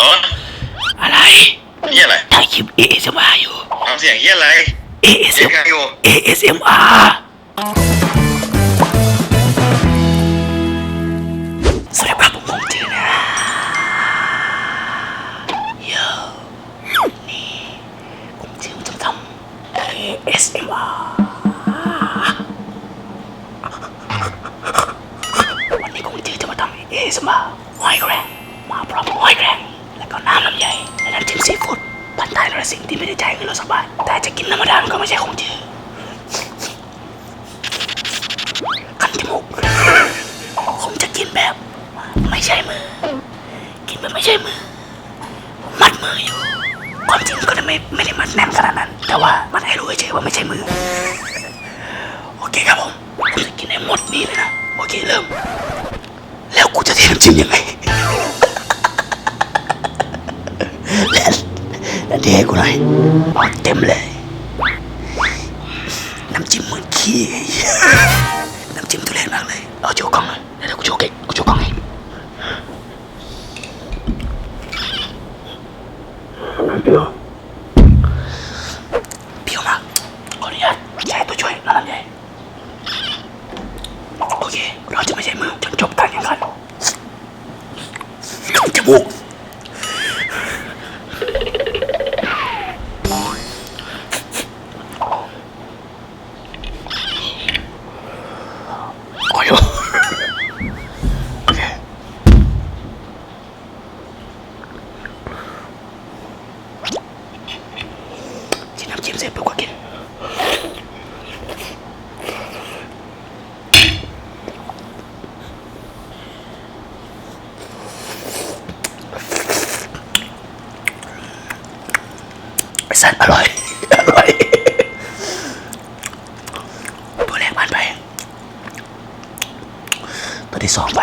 อ๋ออะไรเหี้ยอะไรถ่ายคลิป ASMR อยู่ ทำเสียงเหี้ยอะไร เสียง ASM ใครอยู่ ASMR สวัสดีครับผมผมจีนะโยนี่ผมจีจะทำ ASMR วันนี้ผมจีจะมาทำ ASMR หอยแครงมาพร้อมหอยแครง แล้วก็น้ำลำไยและน้ำจิ้มซีฟู้ดพันท้ายด้วยสิ่งที่ไม่ได้จ่ายเงินเราสักบาทแต่จะกินธรรมดามันก็ไม่ใช่ของจือคันจมูกผมจะกินแบบ ไม่ใช่มือ กินแบบไม่ใช่มือ มัดมืออยู่ ความจริงก็ไม่ไม่ได้มัดแน่นขนาดนั้น แต่ว่ามันให้รู้เฉยว่าไม่ใช่มือ โอเคครับผมผมจะกินให้หมดนี่เลยนะ โอเคเริ่ม แล้วกูจะเทน้ำจิ้มยังไง และและเท ให้กูหน่อยเอาเต็มเลย น้ำจิ้มเหมือนขี้ไอ้เหี้ยน้ำจิ้มทุเรศมากเลย เอาโชว์กล้องหน่อยเดี๋ยวกูโชว์เก๊กกูโชว์กล้องให้เปรี้ยวเปรี้ยวมากขออนุญาตใช้ตัวช่วยน้ำลำไยโอเค เราจะไม่ใช้มือจนจบการแข่งขันจมูก เสร็จปุ๊บก็กินไอ้สัตว์อร่อย อร่อยตัวแรกผ่านไป ตัวที่สองไป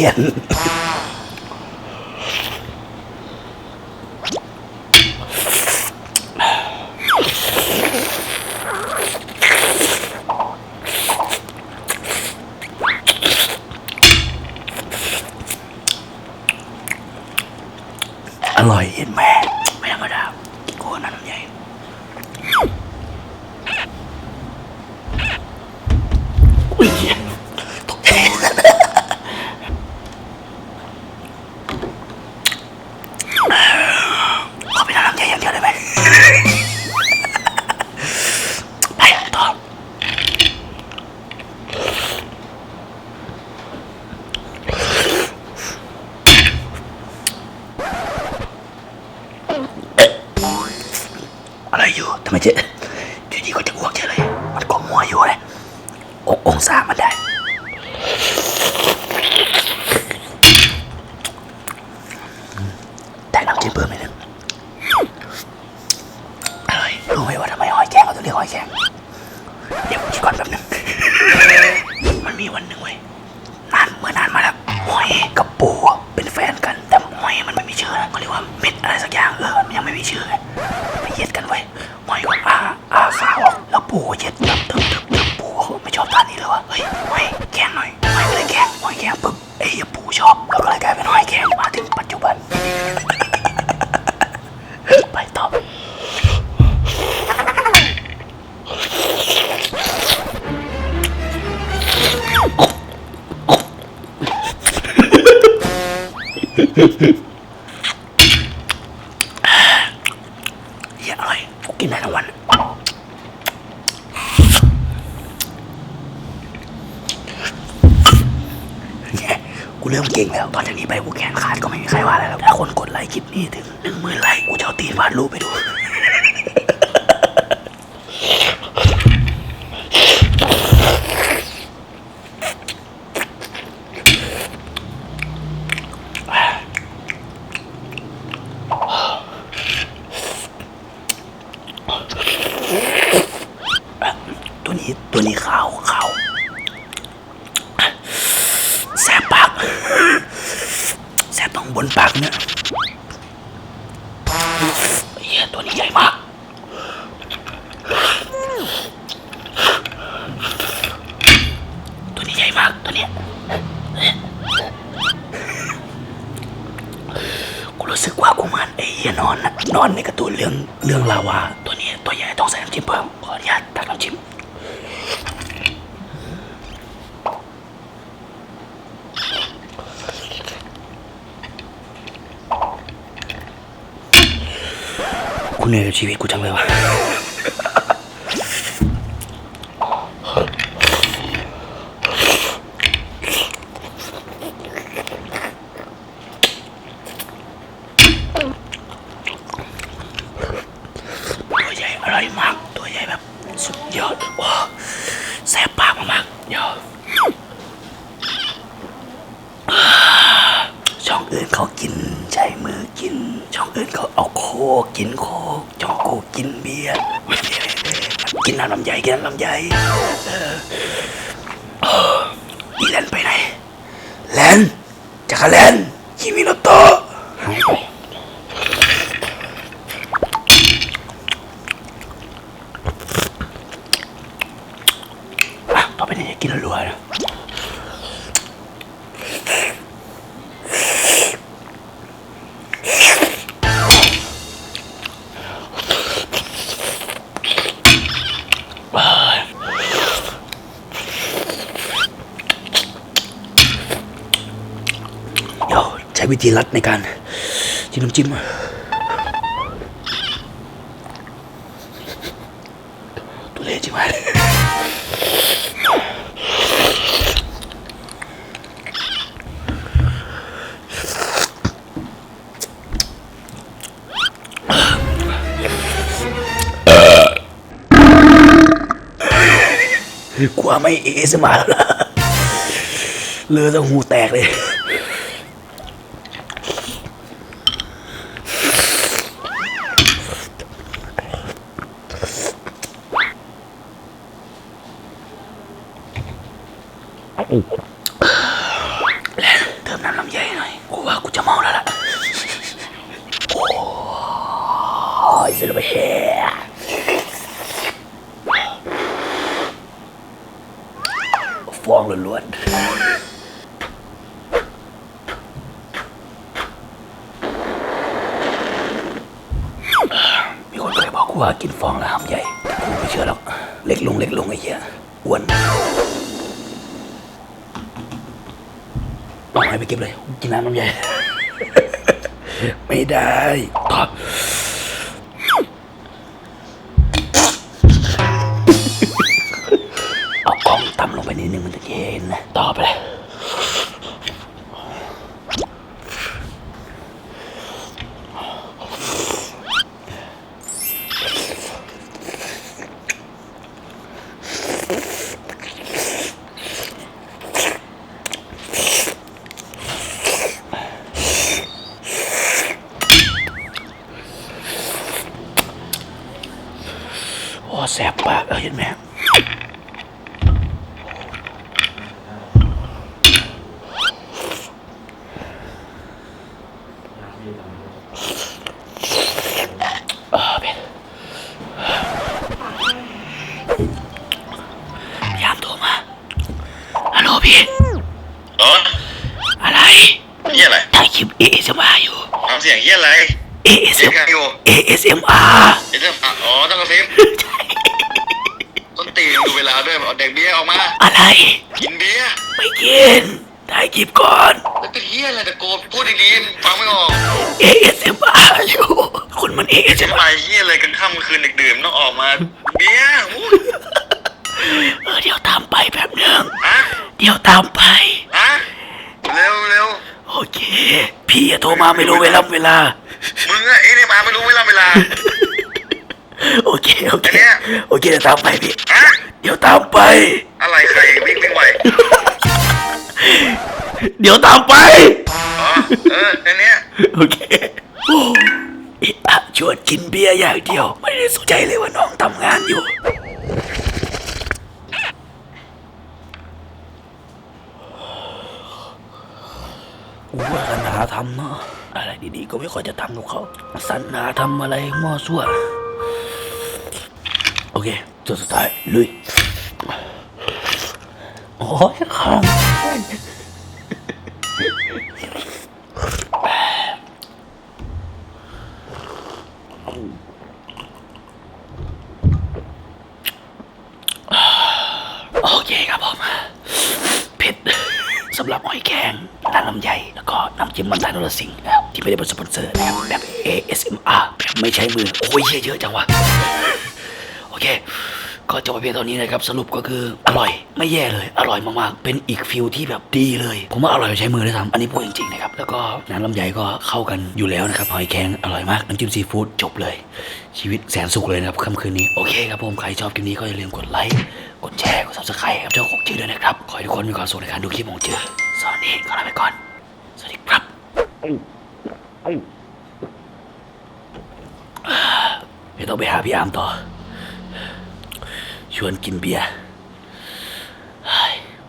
เริ่มเสียน อร่อยเห็นไหมไม่ธรรมดาโคตรน้ำใหญ่อุ้ยตกใจขอเป็นน้ำใหญ่อย่างเดียวได้ไหมไปต่อ อะไรอยู่ทำไมเจ๊อยู่ดีก็จะอ้วกเฉยเลย มันก็มัวอยู่เลยององศามันได้ แต่น้ำจิ้มเพิ่มนิดนึงอร่อยรู้ไหมว่าทำไมหอยแครงเขาถึงเรียกหอยแครงเดี๋ยวคิดก่อนแป๊บนึง มันมีวันหนึ่งเว้ยนานเมื่อนานมาแล้วหอยกับปูเป็นแฟนกัน แต่หอยมันไม่มีชื่อนะเขาเรียกว่าเม็ดอะไรสักอย่างเออมันยังไม่มีชื่อไงไปเย็ดกันไว้ ยหอยก็อาอาขาวออกแล้วปูก็เย็ดตึบตึบตึบตึบปูก็ไม่ชอบทานนี้เลยวะเฮ้ยหอยแกงหน่อยหอยก็เลยแกงหอยแกงปุ๊บเอ้ยปูชอบเราก็เลยกลายเป็นหอยแกงมาถึงปัจจุบัน ไปต่อเหี้ยอร่อย กูกินได้ทั้งวันเนี่ยกูเริ่มเก่งแล้ว ตอนจากนี้ไปกูแขนขาดก็ไม่มีใครว่าอะไรแล้วถ้าคนกดไลค์คลิปนี้ถึงหนึ่งหมื่นไลค์กูจะเอาตีนวาดรูปไปดู ตัวนี้ตัวนี้ขาวขาวแสบปากเนี่ยเฮียตัวนี้ใหญ่มากตัวนี้ใหญ่มากตัวเนี้ยกูรู้สึกว่ากูเหมือนไอ้เหี้ยนอนนะนอนในการ์ตูนเรื่องเรื่องลาวาตัวนี้ตัวใหญ่ต้องใส่น้ำจิ้มเพิ่มขออนุญาตตักน้ำจิ้ม เหนื่อยกับชีวิตกูจังเลยวะ ตัวใหญ่อร่อยมาก ตัวใหญ่แบบสุดยอดว้าแซ่บปากมากๆเดี๋ยวอ่าช่องอื่นเขากินใช้มือกิน ช่องอื่นเขาเอาโคกกินโคกช่อง กินเบียร์กินน้ำลำไยกินน้ำลำไยอีแลนไปไหนแลนจักรแลนคิมิโนโตะหายไป อะต่อไปนี้จะกินรัวๆนะเอ้ยเดี๋ย วิธีลัดในการจิ้มน้ำจิ้มตัวเละจริงไหมกลัวไม่เอสมาแล้วนะเลือดหูแตกเลย เติมน้ำลำไยหน่อย กูว่ากูจะเมาแล้วล่ะ โอ้ ยสนุกไปเฮียฟองล้วนๆมีคนเคยบอกกูว่ากินฟองแล้วห้ามใหญ่กูไม่เชื่อหรอก เล็กลงเล็กลงไอ้เหี้ยอ้วนลองให้ไปเก็บเลย กินน้ำน้ำใหญ่ไม่ได้ตอบ นิดนึงมันจะเย็นนะ ต่อไปเลยโอ้แสบปากเออเห็นไหม อ๋ออะไรเฮียอะไรถ่ายคลิป ASMR อยู่ทำเสียงเฮียอะไร เสียง ASM ใครอยู่ ASMR เดี๋ยวจะอะอ๋อต้องกระซิบต้นตีนดูเวลาด้วยเอาเด็กเบี้ยร์ออกมา อะไร กินเบียร์ไม่กินถ่ายคลิปก่อน แล้วเป็นเฮียอะไรตะโกนพูดดีๆฟังไม่ออก ASMR อยู่คุณมัน จะ ASMR ไปเฮียอะไรกันค่ำคืนดึกดื่มต้องออกมา เบียร์อู้เออเดี๋ยวตามไปแป๊บหนึงฮะเดี๋ยวตามไป ฮะเร็วเร็ว โอเค พี่อย่าโทรมาไม่รู้เวลาเวลา มึงอะเอ๊ะเนี่ยมาไม่รู้เวลาเวลา โอเค โอเค อันเนี้ย โอเคเดี๋ยวตามไปพี่ ฮะเดี๋ยวตามไป อะไรใครวิ่งวิ่งไหวเดี๋ยวตามไป อ๋อเออแค่เนี้ยโอเคโอ้อิอะชวนกินเบียร์อย่างเดียว ไม่ได้สนใจเลยว่าน้องทำงานอยู่ กูว่ากันหาทำเนาะอะไรดีๆ ก็ไม่ค่อยจะทำกับเขาสรรหาทำอะไรมั่วซั่ว โอเคจุดสุดท้าย ลุย โอ้ยข้างโอเคครับผม สำหรับหอยแครงน้ำลำไยแล้วก็น้ำจิ้มมันทานนรสิงห์นะครับที่ไม่ได้เป็นสปอนเซอร์นะครับแบบ ASMR แบบไม่ใช้มือ โอ้ยเยอะๆจังวะโอเค ก็จบไปเพียงเท่านี้นะครับสรุปก็คืออร่อยไม่แย่เลย อร่อยมากๆ เป็นอีกฟิลที่แบบดีเลย ผมว่าอร่อยใช้มือด้วยซ้ำอันนี้พูดจริงๆนะครับแล้วก็น้ำลำไยก็เข้ากันอยู่แล้วนะครับหอยแครงอร่อยมากน้ำจิ้มซีฟู้ดจบเลย ชีวิตแสนสุขเลยนะครับค่ำคืนนี้โอเคครับผมใครชอบคลิปนี้ก็อย่าลืมกดไลค์กดแชร์กด subscribe ครับเจ้าของชื่อด้วยนะครับขอให้ทุกคนมีความสุขในการดูคลิปของเจอสวัสดีขอลาไปก่อนสวัสดีครับเดี๋ยวต้องไปหาพี่อามต่อ วนกินเบียร์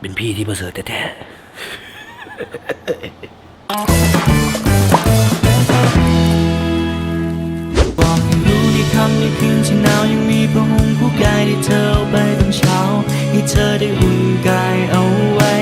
เป็นพี่ที่ประเสริฐแท้บอกให้รู้ในคำในคืนที่หนาวยังมีผ้าห่มคู่กายที่เธอเอาไปตอนเช้า ให้เธอได้อุ่นกายเอาไว้